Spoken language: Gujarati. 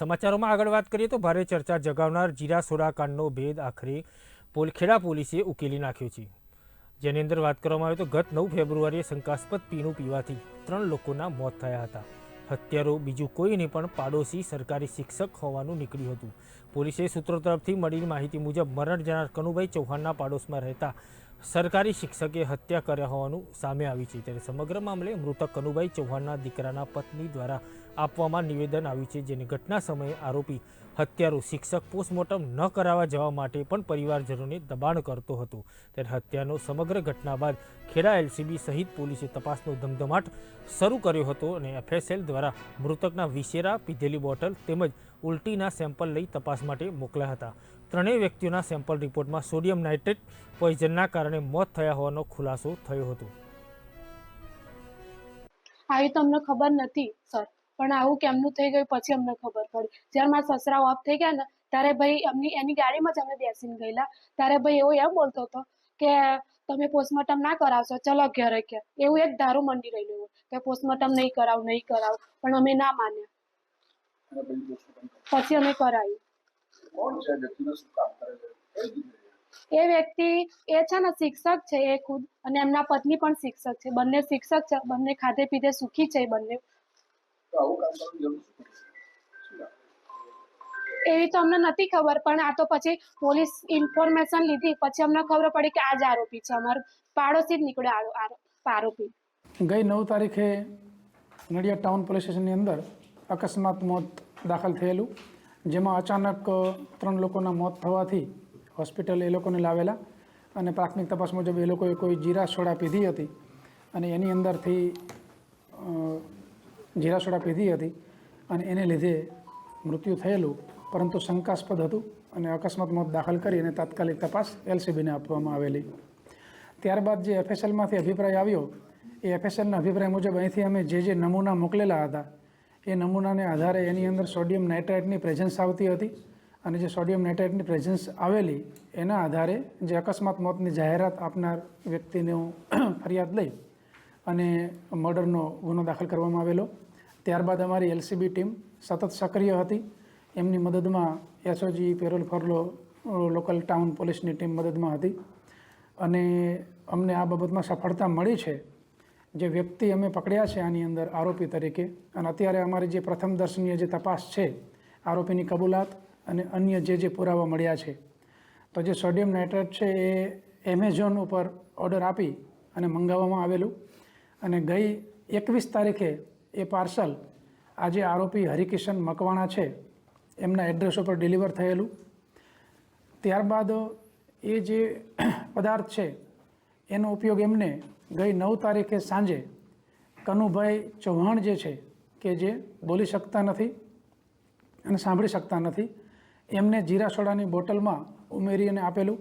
સમાચારોમાં આગળ વાત કરીએ તો ભારે ચર્ચા જગાવનાર જીરા સોરાકાંડનો ભેદ આખરે પોલખેડા પોલીસે ઉકેલી નાખ્યો છે. જેની અંદર વાત કરવામાં આવે તો ગત નવ ફેબ્રુઆરીએ શંકાસ્પદ પીણું પીવાથી ત્રણ લોકોના મોત થયા હતા. હત્યારો બીજું કોઈ નહીં પણ પાડોશી સરકારી શિક્ષક હોવાનું નીકળ્યું હતું. પોલીસે સૂત્રો તરફથી મળેલી માહિતી મુજબ મરણ જનાર કનુભાઈ ચૌહાણના પાડોશમાં રહેતા સરકારી શિક્ષકે હત્યા કર્યા હોવાનું સામે આવ્યું છે. ત્યારે સમગ્ર મામલે મૃતક કનુભાઈ ચૌહાણના દીકરાના પત્ની દ્વારા આપવામાં નિવેદન આવ્યું છે, જેની ઘટના સમયે આરોપી હત્યારો શિક્ષક પોસ્ટમોર્ટમ ન કરાવવા જવા માટે પણ પરિવારજનોને દબાણ કરતો હતો. ત્યારે હત્યાનો સમગ્ર ઘટના બાદ ખેડા એલસીબી સહિત પોલીસે તપાસનો ધમધમાટ શરૂ કર્યો હતો અને એફએસએલ દ્વારા મૃતકના વિશેરા, પીધેલી બોટલ તેમજ ઉલટીના સેમ્પલ લઈ તપાસ માટે મોકલ્યા હતા. ત્રણેય વ્યક્તિઓના સેમ્પલ રિપોર્ટમાં સોડિયમ નાઇટ્રેટ પોઈઝનના કારણે મોત થયા હોવાનો ખુલાસો થયો હતો. આવી તો અમને ખબર નથી, સર. પણ આવું કેમનું થઈ ગયું પછી અમને ખબર પડી. જ્યારે મારા સસરા ઓફ થઈ ગયા ને, ત્યારે ભાઈ એમની એની ગાડીમાં જ અમે બેસીને ગયેલા. ત્યારે ભાઈ એવો એમ બોલતો હતો કે, તમે પોસ્ટમોર્ટમ ના કરાવશો. ચલો ઘરે કે એવું એક દારૂ મંડી રહેલું કે પોસ્ટમોર્ટમ નહીં કરાવ નહીં કરાવ. પણ અમે ના માન્યા. અને પછી અમે કરાવી કોણ છે વ્યક્તિને શું કામ કરે છે? એ વ્યક્તિ એ છે ને શિક્ષક છે એ ખુદ અને એમના પત્ની પણ શિક્ષક છે. બંને શિક્ષક છે બંને ખાધે પીધે સુખી છે બંને. એવી તો અમને નથી ખબર પણ આ તો પછી પોલીસ ઇન્ફોર્મેશન લીધી પછી અમને ખબર પડી કે આ જ આરોપી છે. અમારો પાડોશી જ નીકળ્યો આરો- આરો- આરોપી. ગઈ નવ તારીખે નડિયાદ ટાઉન પોલીસ સ્ટેશનની અંદર અકસ્માત મોત દાખલ થયેલું, જેમાં અચાનક ત્રણ લોકોના મોત થવાથી હોસ્પિટલ એ લોકોને લાવેલા અને પ્રાથમિક તપાસ મુજબ એ લોકોએ કોઈ જીરા સોડા પીધી હતી અને એની અંદરથી જીરા સોડા પીધી હતી અને એને લીધે મૃત્યુ થયેલું, પરંતુ શંકાસ્પદ હતું અને અકસ્માત મોત દાખલ કરી અને તાત્કાલિક તપાસ એલસીબીને આપવામાં આવેલી. ત્યારબાદ જે એફએસએલમાંથી અભિપ્રાય આવ્યો, એ એફએસએલના અભિપ્રાય મુજબ અહીંથી અમે જે જે નમૂના મોકલેલા હતા એ નમૂનાને આધારે એની અંદર સોડિયમ નાઇટ્રાઇટની પ્રેઝન્સ આવતી હતી. અને જે સોડિયમ નાઇટ્રાઇટની પ્રેઝન્સ આવેલી, એના આધારે જે અકસ્માત મોતની જાહેરાત આપનાર વ્યક્તિનું ફરિયાદ લઈ અને મર્ડરનો ગુનો દાખલ કરવામાં આવેલો. ત્યારબાદ અમારી એલસીબી ટીમ સતત સક્રિય હતી. એમની મદદમાં SOG, parole furlough, local town પોલીસની ટીમ મદદમાં હતી. અને અમને આ બાબતમાં સફળતા મળી છે જે વ્યક્તિ અમે પકડ્યા છે આની અંદર આરોપી તરીકે અને અત્યારે અમારી જે પ્રથમ દર્શનીય જે તપાસ છે, આરોપીની કબૂલાત અને અન્ય જે જે પુરાવા મળ્યા છે. તો જે સોડિયમ નાઇટ્રેટ છે એ એમેઝોન ઉપર ઓર્ડર આપી અને મંગાવવામાં આવેલું અને ગઈ એકવીસ તારીખે એ પાર્સલ આજે આરોપી હરિકિશન મકવાણા છે, એમના એડ્રેસ ઉપર ડિલિવર થયેલું. ત્યારબાદ એ જે પદાર્થ છે, એનો ઉપયોગ એમને ગઈ નવ તારીખે સાંજે કનુભાઈ ચૌહાણ જે છે, કે જે બોલી શકતા નથી અને સાંભળી શકતા નથી, એમને જીરા સોડાની બોટલમાં ઉમેરી અને આપેલું